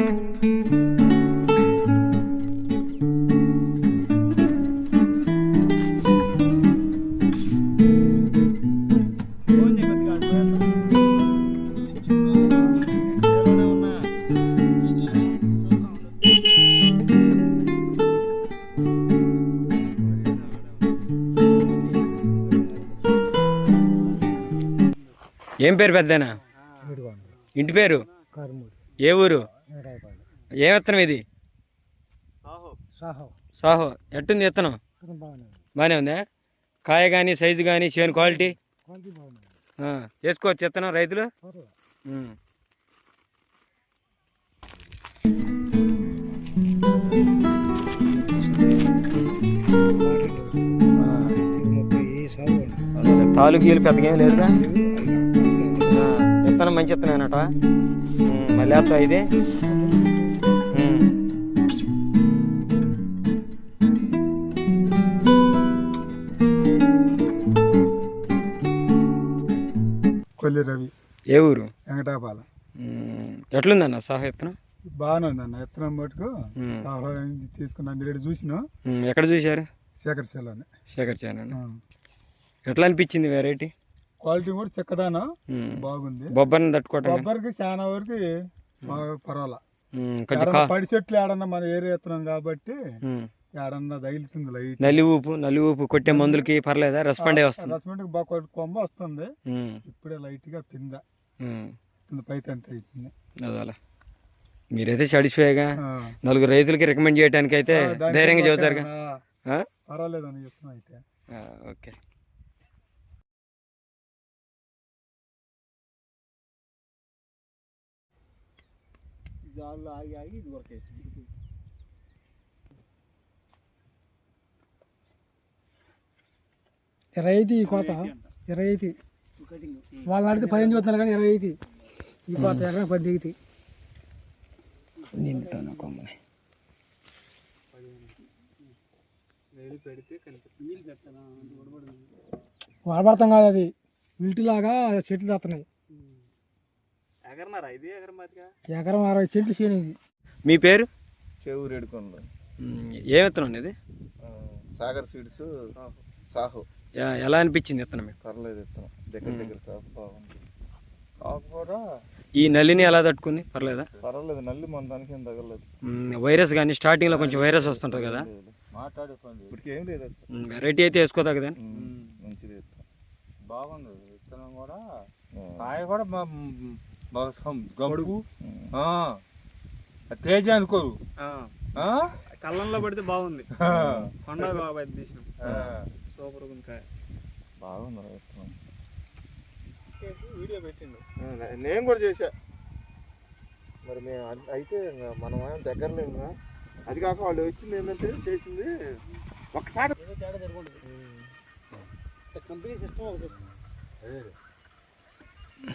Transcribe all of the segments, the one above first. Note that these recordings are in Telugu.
ఏం పేరు పెద్దనా? ఇంటి పేరు? ఏ ఊరు? ఏ విత్తనం ఇది? సాహో. సాహో. సాహో. ఎట్టుంది విత్తనం బాగానే ఉంది. కాయ కానీ సైజు కానీ చేను క్వాలిటీ? వేసుకోవచ్చు విత్తనం రైతులు? పర్వాలేదు ఉమ్. ఆ, ముప్పై సాగు ఉంది. అదే తాలూకు గీలు పెద్దగా ఏం ఆ, విత్తనం మంచి విత్తనం అన్నట మళ్ళీ ఇది. కొల్లి రవి. ఏ ఊరు? వెంకటాపాలెం. ఎట్లుందన్న సాహో విత్తనం బాగానే ఉందన్న. ఎత్తనం మటుకు. సహాయం తీసుకున్న అందులో చూసిన ఎక్కడ చూశారు? శేఖర్ శేఖర్ ఛానల్ ఎట్లా అనిపించింది వెరైటీ క్వాలిటీ కూడా చెక్కదానా? బాగుంది. బొబ్బర్ని తట్టుకోవటం కానీ. కొబ్బరికి చాలా వరకు పర్వాలా పడి చెట్లు ఏడన్నా మన ఏరియా ఎత్తున్నాం కాబట్టి. ఏడన్నా తగిలుతుంది లైట్. నల్లి ఊపు నల్లి ఊపు కొట్టే మందులకి పర్లేదా? రెస్పాండ్ వస్తుంది. రసమెంట్ బాగా కొమ్మ వస్తుంది. ఇప్పుడే లైట్గా ఉమ్, కింద పైత అంత అవుతుంది అదాలా. మీరైతే సాటిస్ఫైగా. నలుగురు రైతులకి రికమెండ్ చేయడానికి అయితే ధైర్యంగా ఆ? పర్వాలేదని చెప్తున్నా అయితే. ఓకే. జాల్లో ఆగి ఆగి ఇది కొరకేసి ఇరవై ఐదు ఈ కోత? ఇరవై ఐదు వాళ్ళు ఆడితే పదిహేను చూస్తున్నారు కానీ ఇరవై ఐదు. ఈ కోత ఎక్కడ పది దిగుతాయి. నిండుతాను కొమ్మని. వాడబడతాం కాదు అది. మిల్టిలాగా చెట్లు ఎగరమాదిగా ఎకరం అరవై చెట్లు చేయను ఇది. మీ పేరు? చెవు రేడుకొండ ఏ విత్తనం ఇది? సాగర్ సీడ్స్ సాహు. ఎలా అనిపించింది విత్తనం మీకు? పర్లేదు ఇత్తనం దగ్గర దగ్గర కాపు బాగుంది. కాపు కూడా ఈ నల్లిని ఎలా తట్టుకుంది? పర్లేదా? పర్వాలేదు నల్లి మన దానికి ఏం తగలేదు. ఉమ్, వైరస్ కానీ స్టార్టింగ్లో కొంచెం వైరస్ వస్తుంటుంది కదా? మాట్లాడే పని ఇప్పటికి ఏం లేదు వెరైటీ అయితే వేసుకోదగదా ఉమ్, మంచిది బాగుంది. విత్తనం కూడా కాయ కూడా గబ్బు. తేజ అనుకోరు. ఆ? కళ్ళంలో పడితే బాగుంది. కొండ బాబాయ్ తీసాం ఆ. సూపర్ ఉంది కాయ. బాగుంది వీడియో పెట్టిండు. నేను కూడా చేశా. మరి మేము అయితే మనం ఏం దగ్గరలో ఇంకా అది కాక వాళ్ళు వచ్చింది ఏంటంటే చేసింది ఒక్కసారి కంపెనీ సిస్టమ్ ఒక సిస్టమ్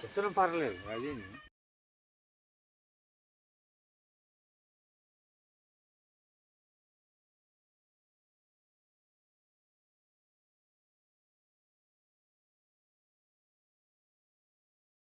ఉత్తరం పర్లేదు అది